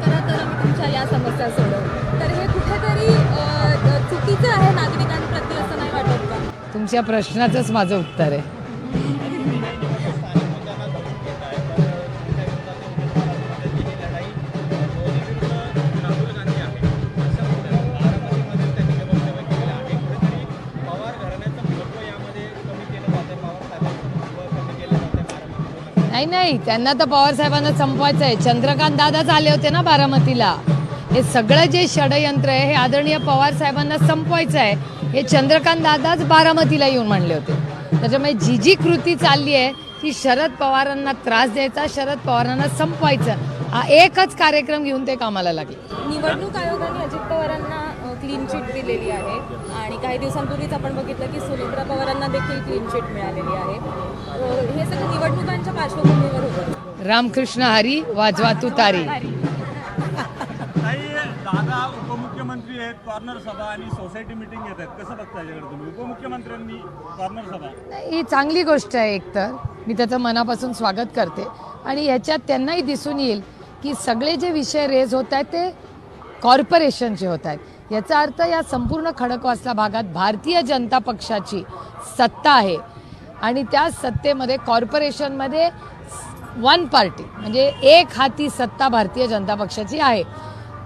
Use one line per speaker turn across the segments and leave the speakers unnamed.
करा तर आम्ही तुमच्या या समस्या सोडवू. तर हे कुठेतरी चुकीचं आहे नागरिकांप्रती असं नाही वाटत का?
तुमच्या प्रश्नाचंच माझं उत्तर आहे. नाही नाही. त्यांना तर पवार साहेबांना संपवायचं आहे. चंद्रकांत दादाच आले होते ना बारामतीला. हे सगळं जे षडयंत्र आहे हे आदरणीय पवार साहेबांना संपवायचं आहे. हे चंद्रकांत दादाच बारामतीला येऊन म्हणले होते. त्याच्यामुळे जी जी कृती चालली आहे ती शरद पवारांना त्रास द्यायचा शरद पवारांना संपवायचं. एकच कार्यक्रम घेऊन ते कामाला लागले.
निवडणूक आयोगाने अजित पवारांना क्लीन चिट दिलेली आहे आणि काही दिवसांपूर्वीच आपण बघितलं की सुनेत्रा पवारांना देखील क्लीन चिट मिळालेली आहे. हे सगळं निवडणुकांच्या पार्श्वभूमीवर होतं.
रामकृष्ण हरी वाजवा तुतारी
काही दादा उपमुख्यमंत्री आहेत कॉर्नर सभा आणि सोसायटी मिटिंग घेत आहेत. कसं बघता याच्याकडे तुम्ही? उपमुख्यमंत्र्यांनी कॉर्नर सभा.
ही चांगली गोष्ट आहे एकतर. मी त्याचं मनापासून स्वागत करते. आणि ह्याच्यात त्यांनाही दिसून येईल की सगळे जे विषय रेज होत आहेत ते कॉर्पोरेशनचे होत आहेत. याचा अर्थ या संपूर्ण खडकवासला भागात भारतीय जनता पक्षाची सत्ता आहे. आणि त्या सत्तेमध्ये कॉर्पोरेशनमध्ये वन पार्टी म्हणजे एक हाती सत्ता भारतीय जनता पक्षाची आहे.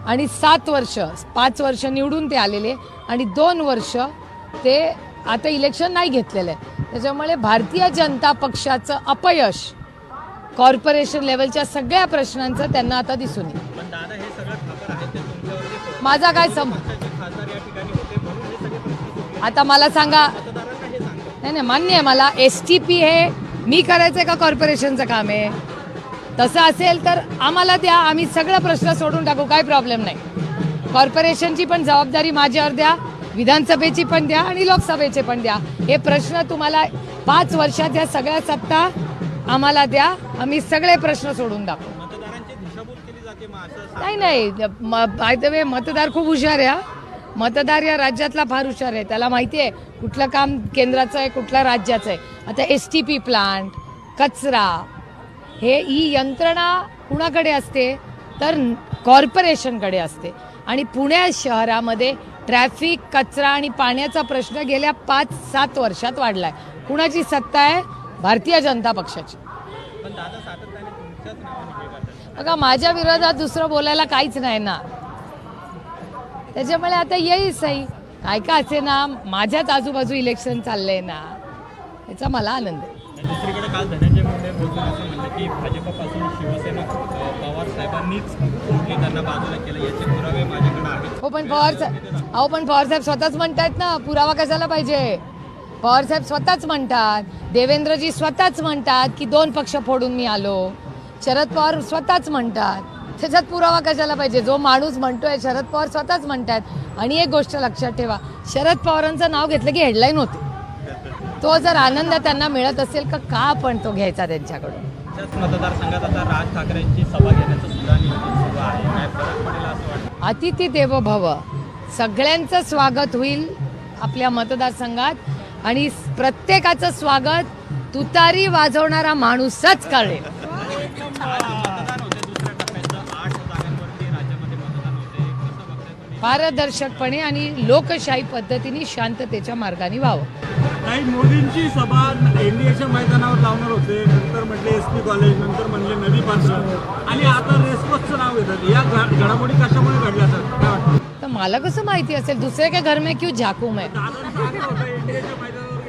आणि सात वर्ष पाच वर्ष निवडून ते आलेले आणि दोन वर्ष ते आता इलेक्शन नाही घेतलेलं. आहे त्याच्यामुळे भारतीय जनता पक्षाचं अपयश कॉर्पोरेशन लेवलच्या सगळ्या प्रश्नांचं त्यांना आता दिसून येईल. माझा काय सम आता मला सांगा नाही नाही मान्य आहे मला. एस टी पी हे मी करायचं का कॉर्पोरेशनचं काम आहे? तसं असेल तर आम्हाला द्या. आम्ही सगळं प्रश्न सोडून टाकू. काही प्रॉब्लेम नाही. कॉर्पोरेशनची पण जबाबदारी माझ्यावर द्या. विधानसभेची पण द्या आणि लोकसभेचे पण द्या. हे प्रश्न तुम्हाला पाच वर्षात या सगळ्या सत्ता आम्हाला द्या आम्ही सगळे प्रश्न सोडून दाखवू. नाही नाही. बाय द वे मतदार खूप हुशार आहे. मतदार या राज्यातला फार हुशार आहे. त्याला माहिती आहे कुठलं काम केंद्राचं आहे कुठलं राज्याचं आहे. आता एस टी पी प्लांट कचरा हे ही यंत्रणा कुणाकडे असते? तर कॉर्पोरेशनकडे असते. आणि पुणे शहरामध्ये ट्रॅफिक कचरा आणि पाण्याचा प्रश्न गेल्या पाच सात वर्षात वाढलाय. कुणाची सत्ता आहे? भारतीय जनता पक्षाची. बघा माझ्या विरोधात दुसरं बोलायला काहीच नाही ना. त्याच्यामुळे आता येईल सही काय काय असे ना माझ्याच आजूबाजू इलेक्शन चाललंय ना. याचा मला आनंद आहे.
दुसरीकडे काल धनंजय मुंडे बोलून असं म्हणलं की भाजपपासून शिवसेना अ, पवार साहेबांनीच कुठली त्यांना बाजूला केलं याचे पुरावे माझ्याकडे आहेत.
हो पण पवार साहेब अहो पण पवार साहेब स्वतःच म्हणतायत ना पुरावा कशाला पाहिजे? पवार साहेब स्वतःच म्हणतात देवेंद्रजी स्वतःच म्हणतात की दोन पक्ष फोडून मी आलो. शरद पवार स्वतःच म्हणतात. त्याच्यात पुरावा कशाला पाहिजे? जो माणूस म्हणतोय शरद पवार स्वतःच म्हणतात आणि एक गोष्ट लक्षात ठेवा शरद पवारांचं नाव घेतलं की हेडलाईन होते. तो जर आनंद त्यांना मिळत असेल का का आपण तो घ्यायचा त्यांच्याकडून?
त्याच मतदारसंघात आता राज ठाकरेंची सभा घेण्याचं सुद्धा आहे.
अतिथी देव भव सगळ्यांचं स्वागत होईल आपल्या मतदारसंघात. आणि प्रत्येकाचं स्वागत तुतारी वाजवणारा माणूसच
करेल
पारदर्शकपणे आणि लोकशाही पद्धतीने शांततेच्या मार्गाने व्हावं.
काही मोदींची सभा एनडीएच्या मैदानावर लावणार होते. नंतर म्हटले एस पी कॉलेज नंतर म्हणले नवी पात्र आणि आता रेसकोर्सचं नाव येतात या घ- घडामोडी कशामुळे घडल्या जातात काय वाटतं?
मला कसं माहिती असेल? दुसरे के घर में क्यों झाकू मैं?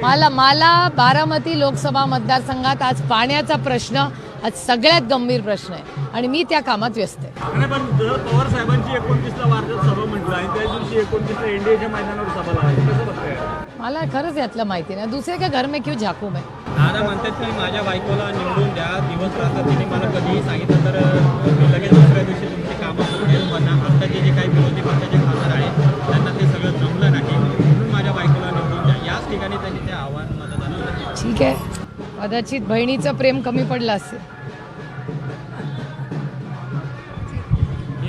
मला मला बारामती लोकसभा मतदारसंघात आज पाण्याचा प्रश्न आज सगळ्यात गंभीर प्रश्न आहे. आणि मी त्या कामात व्यस्त आहे.
पण जर पवार साहेबांची एकोणतीसला वार्षिक सभा म्हटलं आणि त्या दिवशी एकोणतीसला एनडीएच्या मैदानावर सभा लावायची कसं बघताय?
मला खरंच यातलं माहिती नाही. दुसरे के घर में क्यों झाकू मैं?
दादा म्हणतात की माझ्या बायकोला निवडून द्या. दिवस रात्र तिने मला कधीही सांगितलं ठिकाणी त्यांनी ते आव्हान मतदानाला
ठीक आहे. कदाचित बहिणीचं प्रेम कमी पडलं असेल.